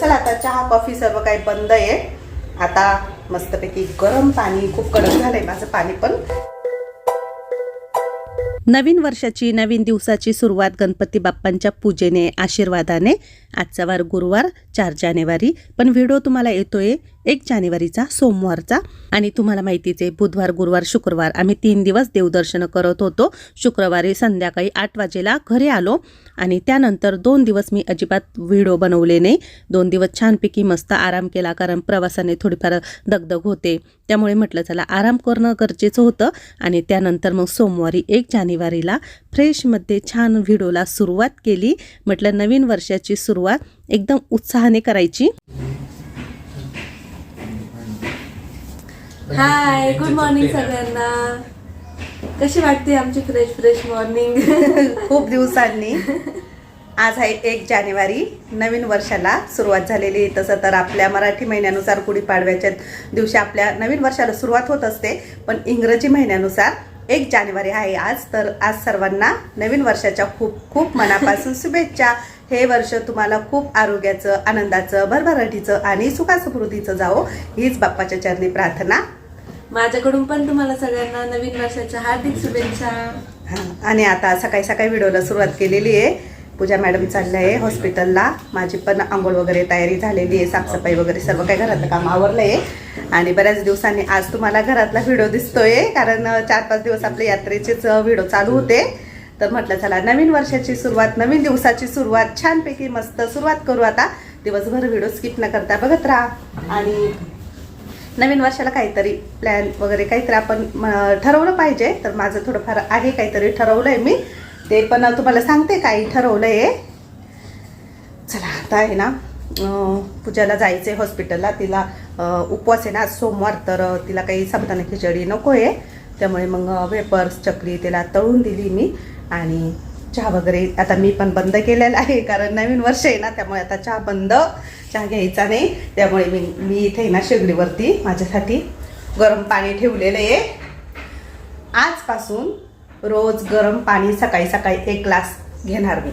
चला आता चहा कॉफी सर्व काही बंद आहे. आता मस्तपैकी गरम पाणी खूप कडक झालंय माझं पाणी पण. नवीन वर्षाची नवीन दिवसाची सुरुवात गणपती बाप्पांच्या पूजेने आशीर्वादाने. आजचा वार गुरुवार चार जानेवारी. पण व्हिडिओ तुम्हाला येतोय एक जानेवारीचा सोमवारचा. आणि तुम्हाला माहितीच आहे बुधवार गुरुवार शुक्रवार आम्ही तीन दिवस देवदर्शन करत होतो. शुक्रवारी संध्याकाळी आठ वाजेला घरी आलो. आणि त्यानंतर दोन दिवस मी अजिबात व्हिडिओ बनवले नाही. दोन दिवस छानपैकी मस्त आराम केला कारण प्रवासाने थोडीफार दगदग होते. त्यामुळे म्हटलं चला आराम करणं गरजेचं होतं. आणि त्यानंतर मग सोमवारी एक जानेवारीला फ्रेशमध्ये छान व्हिडिओला सुरुवात केली. म्हटलं नवीन वर्षाची सुरुवात एकदम उत्साहाने करायची. हाय गुड मॉर्निंग सगळ्यांना. कशी वाटते आमची फ्रेश फ्रेश मॉर्निंग खूप दिवसांनी. आज आहे एक जानेवारी नवीन वर्षाला सुरुवात झालेली आहे. तसं तर आपल्या मराठी महिन्यानुसार गुढीपाडव्याच्या दिवशी आपल्या नवीन वर्षाला सुरुवात होत असते. पण इंग्रजी महिन्यानुसार एक जानेवारी आहे आज. तर आज सर्वांना नवीन वर्षाच्या खूप खूप मनापासून शुभेच्छा. हे वर्ष तुम्हाला खूप आरोग्याचं आनंदाचं भरभराटीचं आणि सुखासमृद्धीचं जावो. हीच बाप्पाच्या चरणी प्रार्थना. माझ्याकडून पण तुम्हाला सगळ्यांना नवीन वर्षाच्या हार्दिक शुभेच्छा. आणि आता सकाळी सकाळी व्हिडिओला सुरुवात केलेली आहे. पूजा मॅडम चालल्या आहे हॉस्पिटलला. माझी पण आंघोळ वगैरे तयारी झालेली आहे. साफसफाई वगैरे सर्व काही घरातलं काम आवरलं आहे आणि बऱ्याच दिवसांनी आज तुम्हाला घरातला व्हिडिओ दिसतोय. कारण चार पाच दिवस आपल्या यात्रेचेच व्हिडिओ चालू होते. तर म्हटलं चला नवीन वर्षाची सुरुवात नवीन दिवसाची सुरुवात. छानपैकी मस्त सुरुवात करू आता. दिवसभर व्हिडिओ स्किप न करता बघत राहा. आणि नवीन वर्षाला काहीतरी प्लॅन वगैरे काहीतरी आपण म, ठरवलं पाहिजे. तर माझं थोडंफार आहे काहीतरी ठरवलं आहे मी. ते पण तुम्हाला सांगते काही ठरवलं आहे चला आता आहे ना पूजाला जायचं आहे हॉस्पिटलला तिला उपवास आहे ना आज सोमवार तर तिला काही साबुदाणा खिचडी नको आहे त्यामुळे मग वेपर्स चकली तिला तळून दिली मी. आणि चहा वगैरे आता मी पण बंद केलेला आहे कारण नवीन वर्ष आहे ना त्यामुळे आता चहा बंद चहा घ्यायचा नाही. त्यामुळे मी मी इथे ना शेगडीवरती माझ्यासाठी गरम पाणी ठेवलेलं आहे. आजपासून रोज गरम पाणी सकाळी सकाळी एक ग्लास घेणार मी.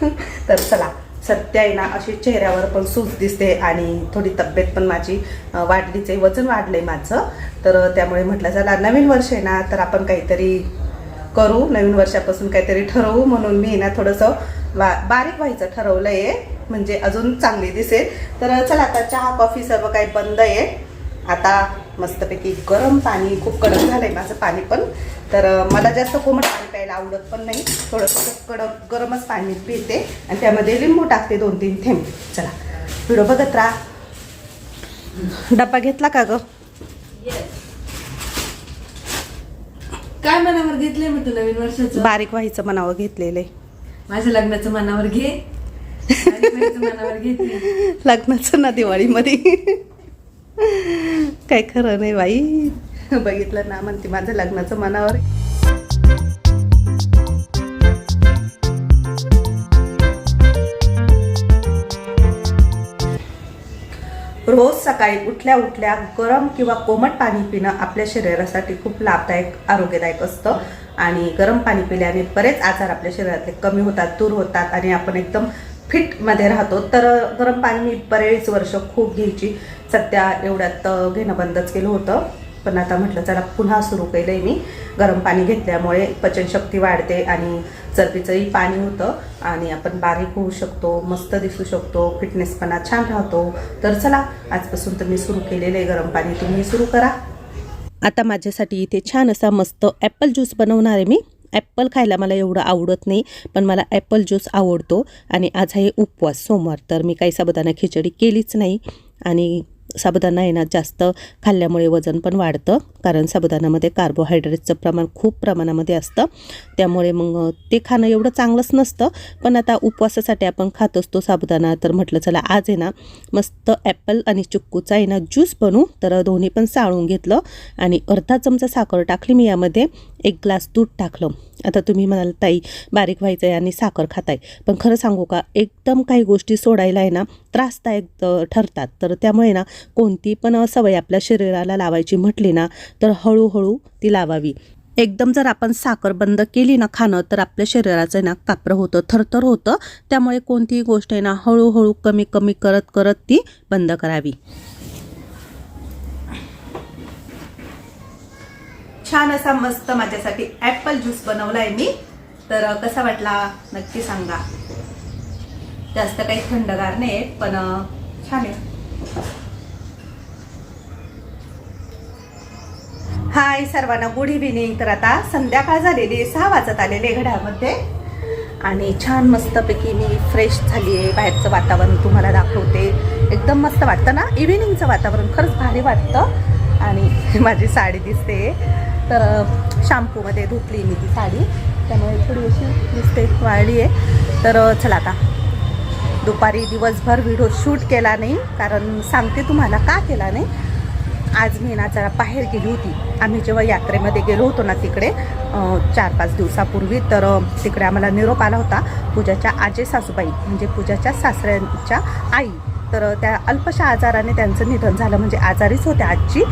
तर चला सत्य आहे ना अशी चेहऱ्यावर पण सूज दिसते आणि थोडी तब्येत पण माझी वाढलीच आहे वजन वाढलंय माझं. तर त्यामुळे म्हटलं चला नवीन वर्ष आहे ना तर आपण काहीतरी करू नवीन वर्षापासून काहीतरी ठरवू म्हणून मी ना थोडंसं बा बारीक व्हायचं ठरवलं आहे म्हणजे अजून चांगली दिसेल. तर चला आता चहा कॉफी सर्व काही बंद आहे. आता मस्तपैकी गरम पाणी खूप कडक झालं आहे माझं पाणी पण. तर मला जास्त कोमट पाणी प्यायला आवडत पण नाही. थोडंसं कडक गरमच पाणी पिते आणि त्यामध्ये लिंबू टाकते दोन तीन थेंब. चला व्हिडिओ बघत राहा. डब्बा घेतला का गं? काय मनावर घेतलंय मी तू नवीन वर्षाचं? बारीक व्हायचं मनावं घेतलेलं आहे माझ्या लग्नाचं मनावर घे. आणि बाईचं मनावर घेतली लग्नाचं ना दिवाळीमध्ये. काय खरं नाही बाई. बघितलं ना म्हणते माझं लग्नाचं मनावर आहे. रोज सकाळी उठल्या उठल्या गरम किंवा कोमट पाणी पिणं आपल्या शरीरासाठी खूप लाभदायक आरोग्यदायक असतं. आणि गरम पाणी पिल्याने बरेच आजार आपल्या शरीरातले कमी होतात दूर होतात आणि आपण एकदम फिटमध्ये राहतो. तर गरम पाणी मी बरेच वर्ष खूप घ्यायची. सध्या एवढ्यात घेणं बंदच केलं होतं. पण आता म्हटलं चला पुन्हा सुरू केलं आहे मी. गरम पाणी घेतल्यामुळे पचनशक्ती वाढते आणि चरबीचंही पाणी होतं आणि आपण बारीक होऊ शकतो मस्त दिसू शकतो फिटनेसपणा छान राहतो. तर चला आजपासून तर मी सुरू केलेलं आहे गरम पाणी. तुम्ही सुरू करा. आता माझ्यासाठी इथे छान असा मस्त ॲपल ज्यूस बनवणार आहे मी. ॲपल खायला मला एवढं आवडत नाही पण मला ॲपल ज्यूस आवडतो आणि आज आहे उपवास सोमवार तर मी काही साबुदाणा खिचडी केलीच नाही. आणि साबुदाणा आहे ना जास्त खाल्ल्यामुळे वजन पण वाढतं. कारण साबुदाण्यामध्ये कार्बोहायड्रेटचं प्रमाण खूप प्रमाणामध्ये असतं. त्यामुळे मग ते खाणं एवढं चांगलंच नसतं. पण आता उपवासासाठी आपण खात असतो साबुदाणा. तर म्हटलं चला आज आहे ना मस्त ॲपल आणि चिक्कूचा आहे ना ज्यूस बनवू. तर दोन्ही पण साळून घेतलं आणि अर्धा चमचा साखर टाकली मी यामध्ये. एक ग्लास दूध टाकलं. आता तुम्ही म्हणाल ताई बारीक व्हायचं आहे आणि साखर खाताय. पण खरं सांगू का एकदम काही गोष्टी सोडायला आहे ना त्रासदायक ठरतात. तर त्यामुळे ना कोणती पण सवय आपल्या शरीराला लावायची म्हटली ना तर हळूहळू ती लावावी. एकदम जर आपण साखर बंद केली ना खाणं तर आपल्या शरीराचं ना कापरं होतं थरथर होतं. त्यामुळे कोणतीही गोष्ट आहे ना हळूहळू कमी कमी करत करत ती बंद करावी. छान असा मस्त माझ्यासाठी ॲपल ज्यूस बनवलाय मी. तर कसा वाटला? नक्की सांगा. जास्त काही थंडगार नाही पण छान आहे. हाय सर्वांना गुड इव्हिनिंग तर आता संध्याकाळ झालेली आहे, सहा वाजत आलेले घड्यामध्ये आणि छान मस्तपैकी मी फ्रेश झाली आहे बाहेरचं वातावरण तुम्हाला दाखवते. एकदम मस्त वाटतं ना? इव्हिनिंगचं वातावरण खरंच भारी वाटतं. आणि माझी साडी दिसते. तर शॅम्पूमध्ये धुतली मी ती साडी. त्यामुळे थोडी अशी दिसते वाळली आहे. तर चला आता. दुपारी दिवसभर व्हिडिओ शूट केला नाही कारण सांगते तुम्हाला का केला नाही. आज मी ना जरा बाहेर गेली होती. आम्ही जेव्हा यात्रेमध्ये गेलो होतो ना तिकडे चार पाच दिवसापूर्वी तर तिकडे आम्हाला निरोप आला होता पूजाच्या आजे सासूबाई म्हणजे पूजाच्या सासऱ्यांच्या आई. तर त्या अल्पशा आजाराने त्यांचं निधन झालं. म्हणजे आजारीच होत्या आजी.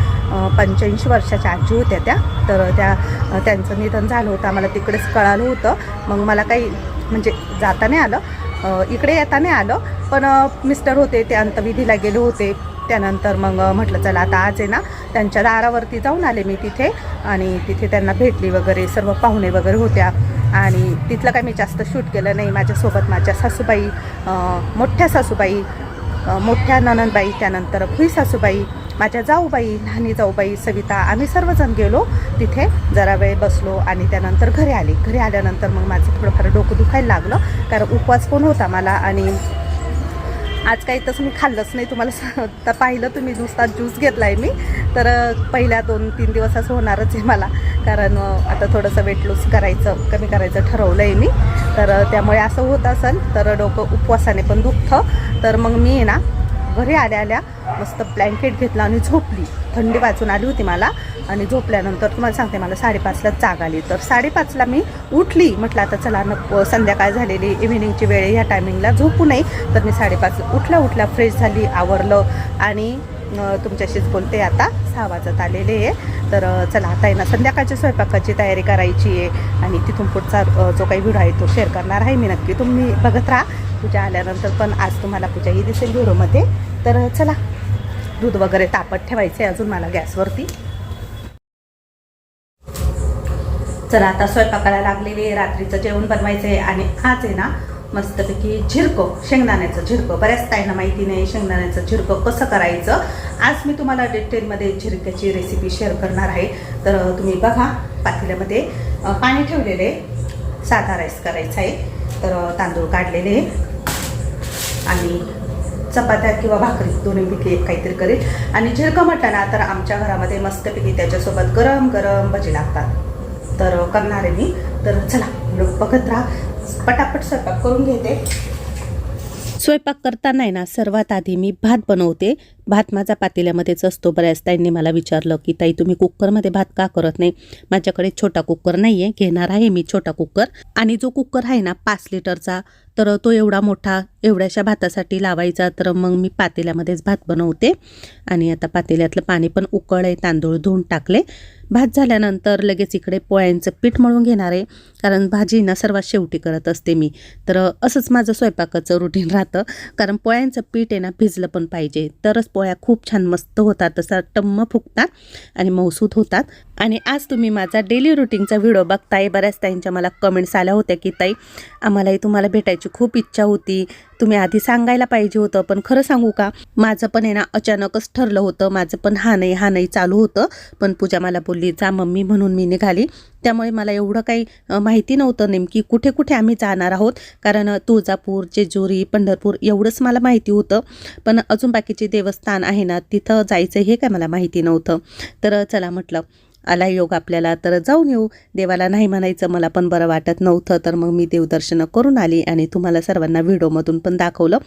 पंच्याऐंशी वर्षाच्या आजी होत्या त्या. तर त्या त्यांचं निधन झालं होतं. आम्हाला तिकडेच कळालं होतं. मग मला काही म्हणजे जाता नाही आलं. इकडे येता नाही आलं. पण मिस्टर होते ते अंतविधीला गेले होते. त्यानंतर मग म्हटलं चला आता आज आहे ना त्यांच्या दारावरती जाऊन आले मी तिथे आणि तिथे त्यांना भेटली वगैरे सर्व पाहुणे वगैरे होत्या आणि तिथलं काय मी जास्त शूट केलं नाही. माझ्यासोबत माझ्या सासूबाई मोठ्या सासूबाई मोठ्या ननंदबाई त्यानंतर भुई सासूबाई माझ्या जाऊबाई लहानी जाऊबाई सविता आम्ही सर्वजण गेलो. तिथे जरा वेळ बसलो आणि त्यानंतर घरी आले. घरी आल्यानंतर मग माझं थोडंफार डोकं दुखायला लागलं कारण उपवास पण होता मला आणि आज काही तसं मी खाल्लंच नाही तुम्हाला तर पाहिलं तुम्ही नुसता ज्यूस घेतला आहे मी. तर पहिल्या दोन तीन दिवस असं होणारच आहे मला. कारण आता थोडंसं वेट लूज करायचं कमी करायचं ठरवलं आहे मी. तर त्यामुळे असं होत असेल तर डोकं उपवासाने पण दुखतं. तर मग मी आहे ना घरी आल्या आल्या मस्त ब्लँकेट घेतला आणि झोपली. थंडी वाचून आली होती मला आणि झोपल्यानंतर तुम्हाला सांगते मला साडेपाचला जाग आली. तर साडेपाचला मी उठली. म्हटलं आता चला न संध्याकाळ झालेली इव्हिनिंगची वेळ ह्या टायमिंगला झोपू नये. तर मी साडेपाच उठल्या उठल्या फ्रेश झाली आवरलं आणि तुमच्याशीच बोलते. आता सहा वाजत आलेले आहे. तर चला आता आहे ना संध्याकाळच्या स्वयंपाकाची तयारी करायची आहे आणि तिथून पुढचा जो काही व्हिडिओ आहे तो शेअर करणार आहे मी नक्की. तुम्ही बघत राहा. पूजा आल्यानंतर पण आज तुम्हाला पूजाही दिसेल व्हिडिओमध्ये तर चला दूध वगैरे तापत ठेवायचे अजून मला गॅसवरती. चला आता स्वयंपाकाला लागलेली आहे. रात्रीचं जेवण बनवायचं आहे आणि आज आहे ना मस्तपैकी झिरकं शेंगदाण्याचं झिरकं. बऱ्याच ताईंना माहिती नाही शेंगदाण्याचं झिरकं कसं करायचं. आज मी तुम्हाला डिटेलमध्ये झिरक्याची रेसिपी शेअर करणार आहे. तर तुम्ही बघा पातेल्यामध्ये पाणी ठेवलेले आहे. साधा राईस करायचा आहे. तर तांदूळ काढलेले आणि चपात्या किंवा भाकरी दोन्हीपैकी एक काहीतरी करेल आणि झिरकं म्हटलं ना तर आमच्या घरामध्ये मस्तपैकी त्याच्यासोबत गरम गरम भजी लागतात. तर करणार आहे मी. तर चला लोक बघत राहा. पटापट स्वयंपाक करून घेते. स्वयंपाक करताना आहे ना सर्वात आधी मी भात बनवते. भात माझा पातेल्यामध्येच असतो. बऱ्याच ताईंनी मला विचारलं की ताई तुम्ही कुकरमध्ये भात का करत नाही? माझ्याकडे छोटा कुकर नाही आहे घेणार आहे मी छोटा कुकर. आणि जो कुकर आहे ना पाच लिटरचा तर तो एवढा मोठा एवढ्याशा भातासाठी लावायचा. तर मग मी पातेल्यामध्येच भात बनवते. आणि आता पातेल्यातलं पाणी पण उकळ आहे तांदूळ धुवून टाकले. भात झाल्यानंतर लगेच इकडे पोळ्यांचं पीठ मळून घेणार आहे. कारण भाजी ना सर्वात शेवटी करत असते मी. तर असंच माझं स्वयंपाकाचं रुटीन राहतं. कारण पोळ्यांचं पीठ आहे ना भिजलं पण पाहिजे. तरच पोळ्या खूप छान मस्त होतात. तसा टम्म फुगतात आणि मौसूद होतात. आणि आज तुम्ही माझा डेली रुटीनचा व्हिडिओ बघताय. बऱ्याच ताईंच्या मला कमेंट्स आल्या होत्या की ताई आम्हालाही तुम्हाला भेटायची खूप इच्छा होती. तुम्ही आधी सांगायला पाहिजे होतं पण खरं सांगू का? माझं पण आहे ना अचानकच ठरलं होतं. माझं पण हा नाही हा नाही चालू होतं. पण पूजा मला बोलली जा मम्मी म्हणून मी निघाली. त्यामुळे मला एवढं काही माहिती नव्हतं नेमकी कुठे कुठे आम्ही जाणार आहोत. कारण तुळजापूर जेजुरी पंढरपूर एवढंच मला माहिती होतं. पण अजून बाकीचे देवस्थान आहे ना तिथं जायचं हे काय मला माहिती नव्हतं. तर चला म्हटलं आला योग आपल्याला तर जाऊन येऊ. देवाला नाही म्हणायचं मला पण बरं वाटत नव्हतं तर मग मी देवदर्शनं करून आली आणि तुम्हाला सर्वांना व्हिडिओमधून पण दाखवलं.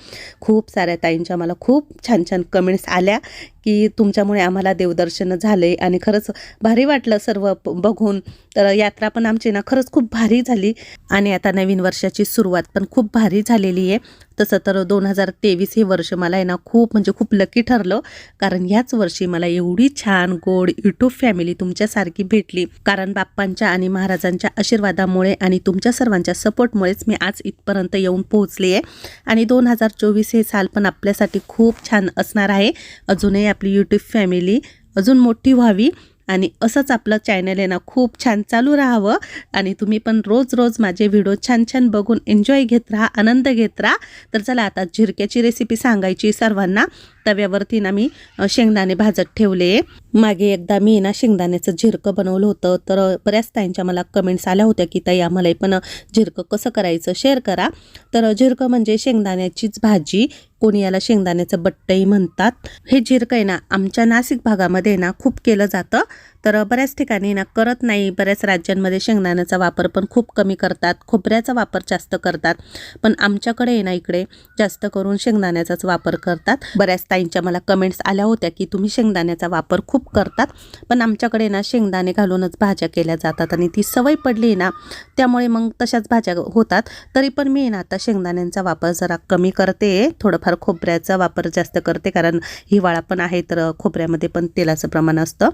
खूप साऱ्या ताईंच्या मला खूप छान छान कमेंट्स आल्या की तुमच्यामुळे आम्हाला देवदर्शन झाले आणि खरंच भारी वाटलं सर्व बघून. तर यात्रा पण आमची ना खरंच खूप भारी झाली आणि आता नवीन वर्षाची सुरुवात पण खूप भारी झालेली आहे. तसं तर दोन हजार तेवीस हे वर्ष मला आहे ना खूप म्हणजे खूप लकी ठरलं. कारण ह्याच वर्षी मला एवढी छान गोड युट्यूब फॅमिली तुमच्यासारखी भेटली. कारण बाप्पांच्या आणि महाराजांच्या आशीर्वादामुळे आणि तुमच्या सर्वांच्या सपोर्टमुळेच मी आज इथपर्यंत येऊन पोहोचली आहे. आणि दोन हजार चोवीस हे साल पण आपल्यासाठी खूप छान असणार आहे. अजूनही आपली यूट्यूब फॅमिली अजून मोठी व्हावी. आणि असंच आपलं चॅनल आहे ना खूप छान चालू राहावं. आणि तुम्ही पण रोज रोज माझे व्हिडिओ छान छान बघून एन्जॉय घेत राहा आनंद घेत राहा. तर चला आता झिरक्याची रेसिपी सांगायची सर्वांना. तव्यावरती ना मी शेंगदाणे भाजत ठेवले. मागे एकदा मी ना शेंगदाण्याचं झिरकं बनवलं होतं. तर बऱ्याच ताईंच्या मला कमेंट्स आल्या होत्या की ताई आम्हालाही पण झिरकं कसं करायचं? शेअर करा. तर झिरकं म्हणजे शेंगदाण्याचीच भाजी. कोणी याला शेंगदाण्याचं बट्टही म्हणतात. हे झिरकं आहे ना आमच्या नाशिक भागामध्ये ना खूप केलं जातं. तर बऱ्याच ठिकाणी ना करत नाही बऱ्याच राज्यांमध्ये शेंगदाण्याचा वापर पण खूप कमी करतात खोबऱ्याचा वापर जास्त करतात. पण आमच्याकडे आहे ना इकडे जास्त करून शेंगदाण्याचाच वापर करतात. बऱ्याच ताईंच्या मला कमेंट्स आल्या होत्या की तुम्ही शेंगदाण्याचा वापर खूप करतात पण आमच्याकडे ना शेंगदाणे घालूनच भाज्या केल्या जातात आणि ती सवय पडली ना त्यामुळे मग तशाच भाज्या होतात. तरी पण मी ना आता शेंगदाण्यांचा वापर जरा कमी करते थोडंफार खोबऱ्याचा वापर जास्त करते कारण हिवाळा पण आहे तर खोबऱ्यामध्ये पण तेलाचं प्रमाण असतं.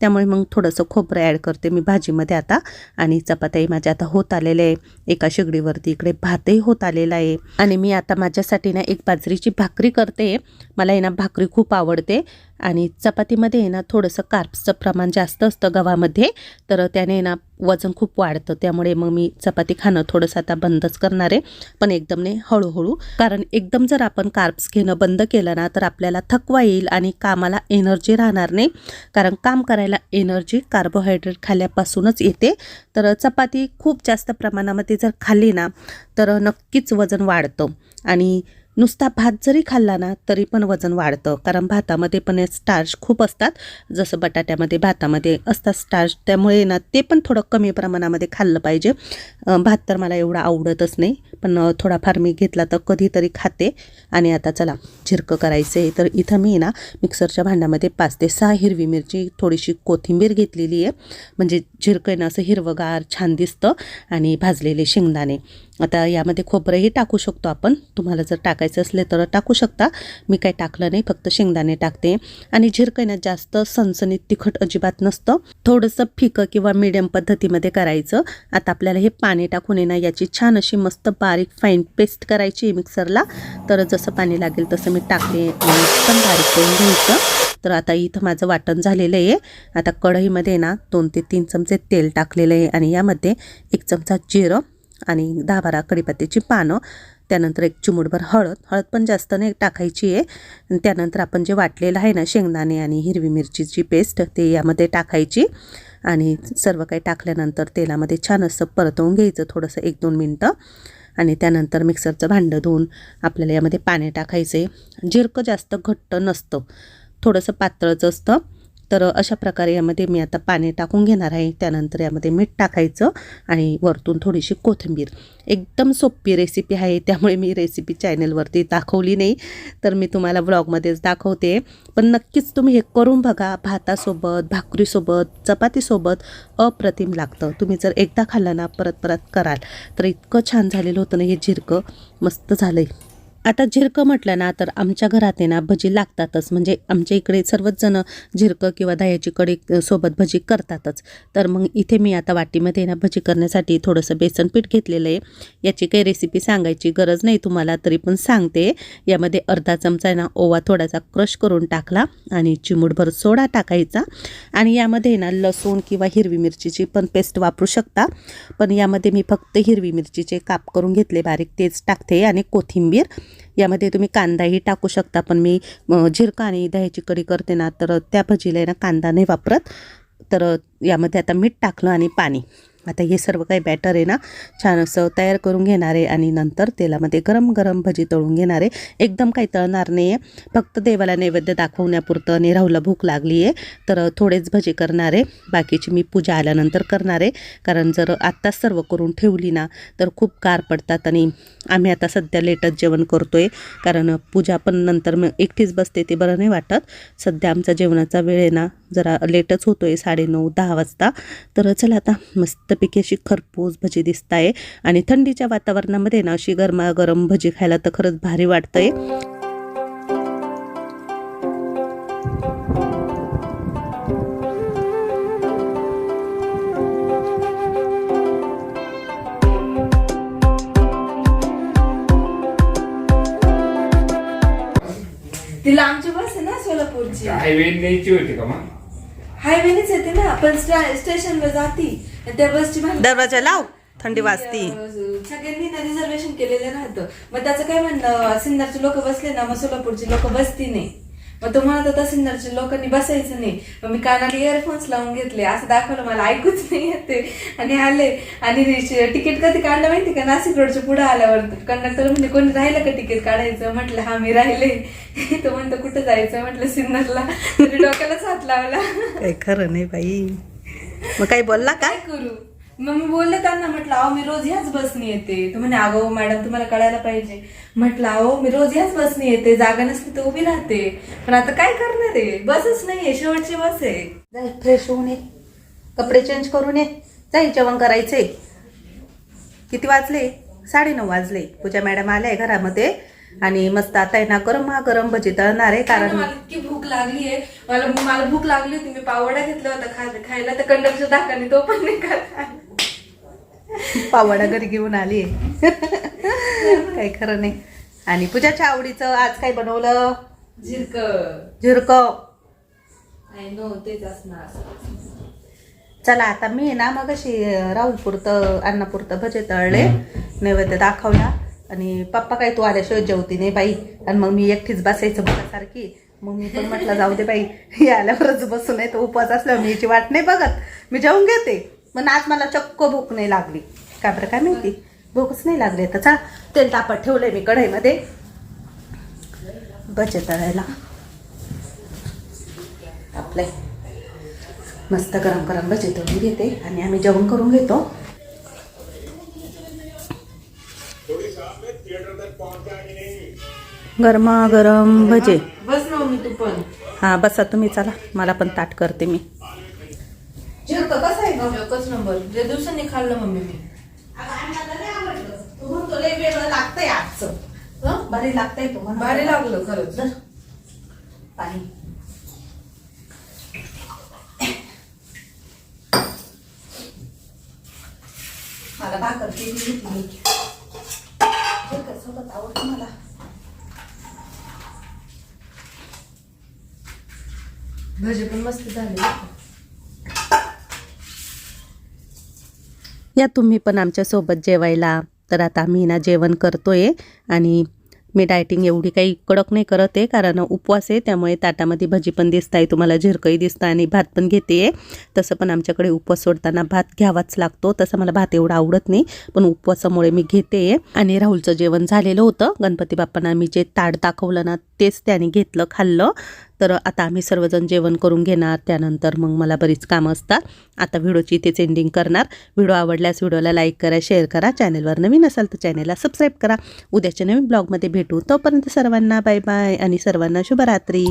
त्यामुळे मग थोडंसं खोबरं ॲड करते मी भाजीमध्ये आता. आणि चपात्याही माझ्या आता होत आलेल्या आहे. एका शेगडीवरती इकडे भातही होत आलेला आहे. आणि मी आता माझ्यासाठी ना एक बाजरीची भाकरी करते. मला ना भाकरी खूप आवडते. आणि चपातीमध्ये आहे ना थोडंसं कार्ब्सचं प्रमाण जास्त असतं गव्हामध्ये तर त्याने ना वजन खूप वाढतं. त्यामुळे मग मी चपाती खाणं थोडंसं आता बंदच करणार आहे पण एकदम नाही हळूहळू. कारण एकदम जर आपण कार्ब्स घेणं बंद केलं ना तर आपल्याला थकवा येईल आणि कामाला एनर्जी राहणार नाही. कारण काम करायला एनर्जी कार्बोहायड्रेट खाल्ल्यापासूनच येते. तर चपाती खूप जास्त प्रमाणामध्ये जर खाल्ली ना तर नक्कीच वजन वाढतं. आणि नुसता भात जरी खाल्ला ना तरी पण वजन वाढतं. कारण भातामध्ये पण स्टार्च खूप असतात. जसं बटाट्यामध्ये भातामध्ये असतात स्टार्च त्यामुळे ना ते पण थोडं कमी प्रमाणामध्ये खाल्लं पाहिजे. भात तर मला एवढा आवडतच नाही. पण थोडाफार मी घेतला तर कधीतरी खाते. आणि आता चला झिरकं करायचं आहे. तर इथं मी ना मिक्सरच्या भांड्यामध्ये पाच ते सहा हिरवी मिरची थोडीशी कोथिंबीर घेतलेली आहे. म्हणजे झिरकं आहे ना असं हिरवगार छान दिसतं. आणि भाजलेले शेंगदाणे. आता यामध्ये खोबरंही टाकू शकतो आपण. तुम्हाला जर टाकायचं असले तर टाकू शकता. मी काही टाकलं नाही फक्त शेंगदाणे टाकते. आणि झिरकण्यात ना जास्त सणसणीत तिखट अजिबात नसतं. थोडंसं फिकं किंवा मिडियम पद्धतीमध्ये करायचं. आता आपल्याला हे पाणी टाकून आहे याची छान अशी मस्त बारीक फाईन पेस्ट करायची आहे मिक्सरला तर जसं पाणी लागेल तसं मी टाकते आणि पण बारीक करून घ्यायचं. तर आता इथं माझं वाटण झालेलं आहे. आता कढईमध्ये ना दोन ते तीन चमचे तेल टाकलेलं आहे. आणि यामध्ये एक चमचा जिरं आणि दहा बारा कडीपत्त्याची पानं त्यानंतर एक चिमूटभर हळद. हळद पण जास्त नाही टाकायची आहे. त्यानंतर आपण जे वाटलेलं आहे ना शेंगदाणे आणि हिरवी मिरचीची पेस्ट ते यामध्ये टाकायची. आणि सर्व काही टाकल्यानंतर तेलामध्ये छान असं परतवून घ्यायचं थोडंसं एक दोन मिनटं. आणि त्यानंतर मिक्सरचं भांडं धुवून आपल्याला यामध्ये पाणी टाकायचं आहे जिरकं जास्त घट्ट नसतं. थोडंसं पातळच असतं. तर अशा प्रकारे यामध्ये मी आता पाणी टाकून घेणार आहे. त्यानंतर यामध्ये मीठ टाकायचं आणि वरतून थोडीशी कोथिंबीर. एकदम सोपी रेसिपी आहे. त्यामुळे मी रेसिपी चॅनलवरती दाखवली नाही. तर मी तुम्हाला व्लॉगमध्येच दाखवते. पण नक्कीच तुम्ही हे करून बघा. भातासोबत भाकरीसोबत चपातीसोबत अप्रतिम लागतं. तुम्ही जर एकदा खाल्लं ना परत परत कराल. तर इतकं छान झालेलं होतं ना हे झिरकं मस्त झालं आहे आता झिरकं म्हटलं ना तर आमच्या घरात आहे ना भजी लागतातच. म्हणजे आमच्या इकडे सर्वच जण झिरकं किंवा दह्याची कढी सोबत भजी करतातच. तर मग इथे मी आता वाटीमध्ये ना भजी करण्यासाठी थोडंसं बेसन पीठ घेतलेलं आहे. याची काही रेसिपी सांगायची गरज नाही तुम्हाला तरी पण सांगते. यामध्ये अर्धा चमचा आहे ना ओवा थोडासा क्रश करून टाकला आणि चिमूटभर सोडा टाकायचा. आणि यामध्ये ना लसूण किंवा हिरवी मिरचीची पण पेस्ट वापरू शकता. पण यामध्ये मी फक्त हिरवी मिरचीचे काप करून घेतले बारीक तेच टाकते. आणि कोथिंबीर यामध्ये तुम्ही कांदाही टाकू शकता पण मी झिरका आणि दह्याची कढी करते ना तर त्या भजीला ना कांदा नाही वापरत. तर यामध्ये आता मीठ टाकलं आणि पाणी. आता हे सर्व काही बॅटर आहे ना छान असं तयार करून घेणार आहे आणि नंतर तेलामध्ये गरम गरम भजी तळून घेणार आहे. एकदम काही तळणार नाही आहे फक्त देवाला नैवेद्य दाखवण्यापुरतं आणि राहूला भूक लागली आहे तर थोडेच भजी करणार आहे. बाकीची मी पूजा आल्यानंतर करणार आहे. कारण जर आत्ताच सर्व करून ठेवली ना तर खूप कार पडतात आणि आम्ही आता सध्या लेटच जेवण करतो आहे कारण पूजा पण नंतर मग एकटीच बसते ते बरं नाही वाटत. सध्या आमचा जेवणाचा वेळ आहे ना जरा लेटच होतो आहे साडेनऊ दहा वाजता. तर चला आता मस्तपैकी अशी खरपूस भजी दिसत आहे आणि थंडीच्या वातावरणामध्ये ना अशी गरमागरम भजी खायला तर खरंच भारी वाटतंय. तिला आमची बस आहे ना सोलापूरची. हायवे न्यायची होती का मग? हायवेनेच येते ना. पण स्टेशनवर जाती त्या बसची दरवाजा लाव. थंडी वाजती. सगळ्यांनी ना रिझर्वेशन केलेलं राहतं. मग त्याचं काय म्हणणं सिन्नरचे लोक बसले ना मग सोलापूरची लोक बसती नाही. मग तो म्हणत होता सिन्नरच्या लोकांनी बसायचं नाही. मग मी कानाला इयरफोन्स लावून घेतले. असं दाखवलं मला ऐकूच नाही येते आणि आले. आणि तिकीट कधी काढलं माहिती का? नाशिक रोडच्या पुढे आल्यावर. कंडक्टर म्हणजे कोणी राहिलं का तिकीट काढायचं? म्हटलं हा मी राहिले. तो म्हणतो कुठं जायचं? म्हटलं सिन्नरला. डोक्यालाच हात लावला. खरं नाही बाई. मग काही बोलला काय करू? मग मी बोलले त्यांना म्हटलं अहो मी रोज ह्याच बसनी येते. तू म्हणे अगो मॅडम तुम्हाला कळायला पाहिजे. म्हटलं अहो मी रोज ह्याच बसनी येते जागा नसते तर उभी राहते. पण आता काय करणार आहे? बसच नाहीये शेवटची बस आहे. जाय फ्रेश होऊन ये. कपडे चेंज करून ये. जाई जेवण करायचे किती वाजले? साडेनऊ वाजले. पूजा मॅडम आल्या घरामध्ये. आणि मस्त आता आहे ना गरम हा गरम भजी तळणार आहे कारण मला इतकी भूक लागली आहे. मला मला भूक लागली होती. मी पावडा घेतला होता खा- खायला. तर कंडक्टर दाखाने तो पण नाही खात पावडा घरी घेऊन आली. काही खरं नाही. आणि पूजाच्या आवडीचं आज काय बनवलं? झिरक झिरक तेच असणार. चला आता मी ना मग अशी राहुलपुरतं अन्नापुरतं भजे तळले. नैवेद्य दाखवला. आणि पप्पा काय तू आल्याशिवाय जेवती नाही बाई. आणि मग मी एकटीच बसायचं बघासारखी मग मी पण म्हटलं जाऊ दे बाई. ही आल्यावरच बसून आहे तो उपवास असल्यावर मी याची वाट नाही बघत. मी जेवून घेते. पण आज मला चक्क भूक नाही लागली. का बरं काय माहिती? भूकच नाही लागली तर चा तेल तापत ठेवलंय मी कढईमध्ये. भजे तळायला आपले मस्त गरम गरम भजे तळून घेते आणि आम्ही जेवण करून घेतो. गरमागरम भजे बस ना मी तू पण. हा बसा तुम्ही चला. मला पण ताट करते मी. झिरक कसं आहे एकच नंबर. जे दिवसांनी खाल्लं मम्मी मी. तू म्हणतो लय वेगळं लागतंय आजचं. हं? भारी लागतंय तुम्हाला भारी लागलं खरंच. धर. पाणी. मला भाकर केली होती मी. सोबत आवडतं मला. भजी पण मस्त झाले या तुम्ही पण आमच्यासोबत जेवायला. तर आता आम्ही ना जेवण करतो आहे आणि मी डायटिंग एवढी काही कडक नाही करत आहे कारण उपवास आहे त्यामुळे ताटामध्ये भजी पण दिसत आहे तुम्हाला झिरकही दिसतं आणि भात पण घेते. आहे तसं पण आमच्याकडे उपवास सोडताना भात घ्यावाच लागतो तसं मला भात एवढा आवडत नाही पण उपवासामुळे मी घेते. आहे आणि राहुलचं जेवण झालेलं होतं. गणपती बाप्पांना मी जे ताट दाखवलं ना तेच त्याने घेतलं खाल्लं. तर आता आम्ही सर्वजण जेवण करून घेणार त्यानंतर मग मला बरीच कामं असतात. आता व्हिडिओची इथेच एंडिंग करणार. व्हिडिओ आवडल्यास व्हिडिओला लाईक करा शेअर करा. चॅनलवर नवीन असाल तर चॅनलला सबस्क्राईब करा. उद्याच्या नवीन ब्लॉगमध्ये भेटू. तोपर्यंत सर्वांना बाय बाय आणि सर्वांना शुभरात्री.